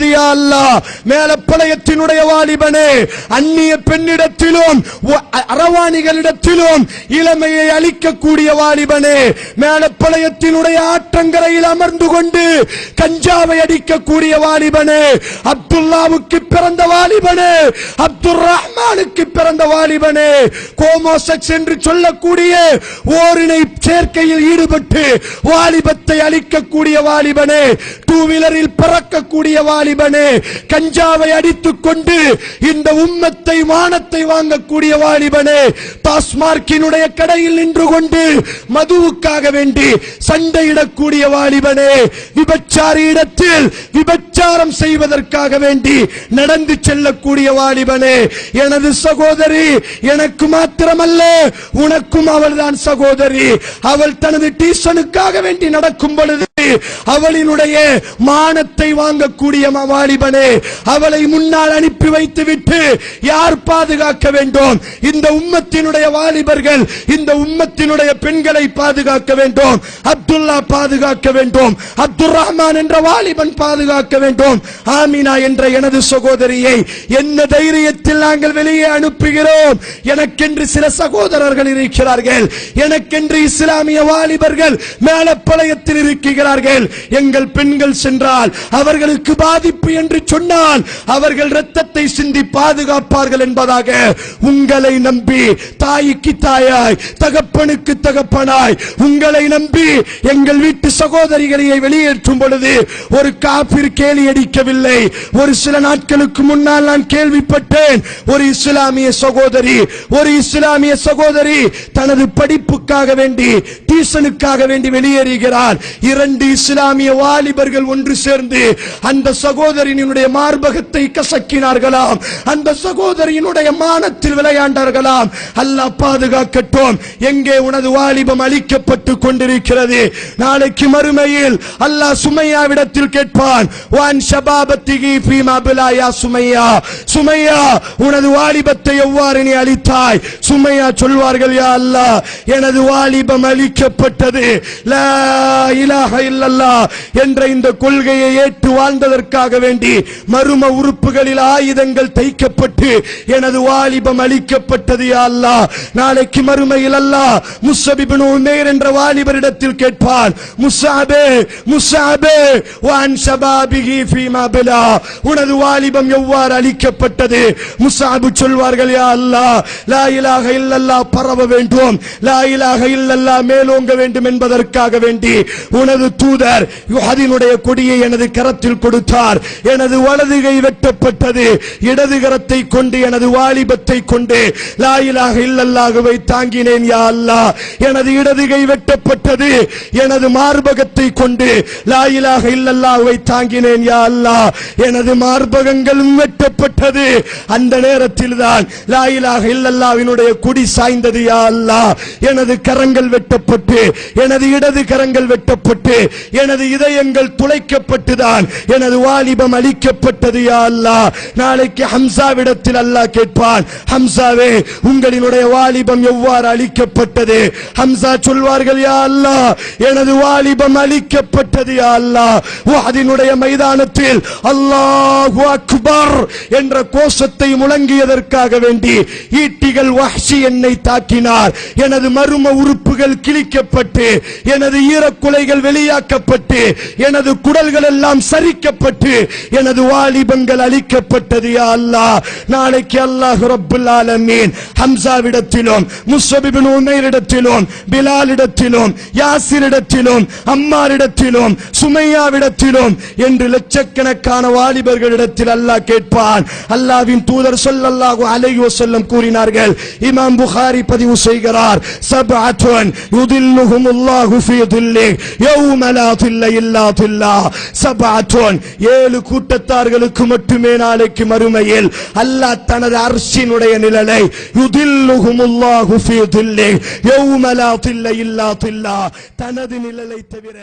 அளிக்கப்பட்டது அல்ல. மேலப்பளையத்தினுடைய வாலிபனே அந்நிய பெண்ணிடத்திலும் அரவாணிகளிடத்திலும் இளமையை அளிக்கக்கூடிய வாலிபனே மேலப்பளையத்தினுடைய ஆற்றங்கரையில் அமர்ந்து கொண்டு கஞ்சாவை அடிக்கக்கூடிய வாலிபனே அப்துல்லாவுக்கு பிறந்த வாலிபனே அப்துல் ரஹ்மானுக்கு பிறந்த வாலிபனே கோமோசெக்ஸ் என்று சொல்லக்கூடிய ஓரினை சேர்க்கையில் ஈடுபட்டு வாலிபத்தை அளிக்கக்கூடிய வாலிபனே டூ வீலரில் பறக்கக்கூடிய வாலிபனே கஞ்சாவை அடித்துக் கொண்டு இந்த உம்மத்தை வானத்தை வாங்கக்கூடிய வாலிபனே டாஸ்மார்க்கினுடைய கடையில் நின்று கொண்டு மதுவுக்காக வேண்டி சண்டையிடக்கூடிய வாலிபனே விபச்சார இடத்தில் விபச்சாரம் செய்வதற்காக வேண்டி நடந்து செல்லக்கூடிய வாலிபனே எனது சகோதரி எனக்கு மாத்திரமல்ல உனக்கும் அவள்தான் சகோதரி. அவள் தனது டீசனுக்காக வேண்டி நடக்கும் பொழுது அவளினுடைய மானத்தை வாங்கக்கூடிய வாலிபனே அவளை முன்னால் அனுப்பி வைத்து விட்டு யார் பாதுகாக்க வேண்டும்? இந்த உம்மத்தினுடைய வாலிபர்கள் இந்த உம்மத்தினுடைய பெண்களை பாதுகாக்க வேண்டும். அப்துல்லா பாதுகாக்க வேண்டும். அப்துல் ரஹ்மான் என்ற வாலிபன் பாதுகாக்க வேண்டும். ஆமினா என்ற எனது சகோதரியை என்ன தைரியத்தில் நாங்கள் வெளியே அனுப்புகிறோம்? எனக்கென்று சில சகோதரர்கள் இருக்கிறார்கள். எனக்கென்று இஸ்லாமிய வாலிபர்கள் மேலப்பளையத்தில் சொல்கிறார்கள் எங்கள் பெண்கள் சென்றால் அவர்களுக்கு பாதிப்பு என்று சொன்னால் அவர்கள் இரத்தத்தை சிந்தி பாதுகாப்பார்கள் என்பதாக உங்களை நம்பி தாய்க்கு தாயாய் தகப்பனுக்கு தகப்பனாய் உங்களை நம்பி எங்கள் வீட்டு சகோதரிகளை வெளியேற்றும் பொழுது ஒரு காபிர் கேலி அடிக்கவில்லை. ஒரு சில நாட்களுக்கு முன்னால் நான் கேள்விப்பட்டேன் ஒரு இஸ்லாமிய சகோதரி ஒரு இஸ்லாமிய சகோதரி தனது படிப்புக்காக வேண்டி டியூஷனுக்காக வேண்டி வெளியேறுகிறார். இரண்டு இரண்டு இஸ்லாமிய வாலிபர்கள் ஒன்று சேர்ந்து அந்த சகோதரனுடைய மார்பகத்தை கசக்கினார்களாம். அந்த சகோதரியினுடைய மானத்தில் விளையாண்டார்களாம். அல்லாஹ் பாதுகாக்கட்டும். எங்கே உனது வாலிபம் அளிக்கப்பட்டு கொண்டிருக்கிறது? நாளைக்கு மறுமையில் அல்லாஹ் சுமையாவிடத்தில் கேட்பான். வான் ஷபாபத்திகி ஃபீமா பிலாயா சுமையா? சுமையா உனது வாலிபத்தை எவ்வாறு நீ அளித்தாய் சுமையா சொல்வார்கள் யா அல்லாஹ் எனது வாலிபம் அளிக்கப்பட்டது லா இலாஹ இல்லல்லா என்ற இந்த கொள்கையை ஏற்று வாழ்ந்ததற்காக வேண்டி மரும இடுப்புகளில் ஆயுதங்கள் தைக்கப்பட்டு எனது வாலிபம் அளிக்கப்பட்டது யா நாளைக்கு மறுமையில் அல்லாஹ் முஸ்ஸபிபின் உமேர் என்ற வாலிபரிடத்தில் கேட்பான் முசாபே முசாபே வான் ஷபாபிஹி ஃபீமா பிலா. உனது வாலிபம் எவ்வாறு அளிக்கப்பட்டது முசாபு சொல்வார்கள் யா அல்லா லா இலாஹ இல்லல்லாஹ் பரவ வேண்டும். லா இலாஹ இல்லல்லாஹ் மேலோங்க வேண்டும் என்பதற்காக வேண்டி. உனது தூதர் யுஹதினுடைய கொடியை எனது கரத்தில் கொடுத்தார். எனது வலது கை ஏற்பட்டது. இடதுகரத்தை கொண்டு எனது வாலிபத்தை கொண்டு லாயிலாக இலாஹ தாங்கினேன் யா அல்லாஹ். எனது இடது கை வெட்டப்பட்டது. எனது மார்பகத்தை கொண்டு லாயிலாக இலாஹ தாங்கினேன் யா அல்லா எனது மார்பகங்களும் வெட்டப்பட்டது. அந்த நேரத்தில் தான் லாயிலாக இல்லல்லாவினுடைய குடி சாய்ந்தது யா அல்லாஹ். எனது கரங்கள் வெட்டப்பட்டு எனது இடது கரங்கள் வெட்டப்பட்டு எனது இதயங்கள் துளைக்கப்பட்டுதான் எனது வாலிபம் அளிக்கப்பட்டது யா அல்லாஹ் நாளைக்கு ஹம்சாவிடத்தில் அல்லாஹ் கேட்பான் ஹம்சாவே உங்களினுடைய வாலிபம் எவ்வாறு அழிக்கப்பட்டது? ஹம்சா சொல்வார்கள் யா அல்லாஹ் எனது வாலிபம் அழிக்கப்பட்டது யா அல்லாஹ். உஹதினுடைய மைதானத்தில் அல்லாஹு அக்பர் என்ற கோஷத்தை முழங்கியதற்காக வேண்டி ஈட்டிகள் வஹ்ஷி என்னை தாக்கினார். எனது மரும உறுப்புகள் கிழிக்கப்பட்டு எனது ஈரக்குலைகள் வெளியாக்கப்பட்டு எனது குடல்கள் எல்லாம் சரிக்கப்பட்டு எனது வாலிபங்கள் அளிக்கப்பட்டது யா அல்லாஹ். நாளைக்கு அல்லாஹ் ரப்புல் ஆலமீன். ஹம்சாவிடத்திலும் முஸ்ஸபிபின் உமைரிடத்திலும் பிலாலிடத்திலும் யாசிரிடத்திலும் அம்மாரிடத்திலும் சுமையாவிடத்திலும் என்று லட்சக்கணக்கான வாலிபர்களிடத்தில் அல்லாஹ் கேட்பான். அல்லாஹ்வின் தூதர் ஸல்லல்லாஹு அலைஹி வஸல்லம் கூறினார்கள் இமாம் புகாரி பதிவு செய்கிறார் சப்அத்துன் யுதில்லுஹுமுல்லாஹு ஃபீ தில்லி யௌம லா தில்ல இல்லா தில்லா. சப்அத்துன் ஏழு கூட்டத்தார்களுக்கு மட்டும் நாளைக்கு மறுமையில். அல்லாஹ் தனது அர்ஷினுடைய நிழலை யுதில்லுஹுமுல்லாஹு ஃபீ தில்லி யௌமலா தில்லை இல்லா தில்லா. தனது நிழலை தவிர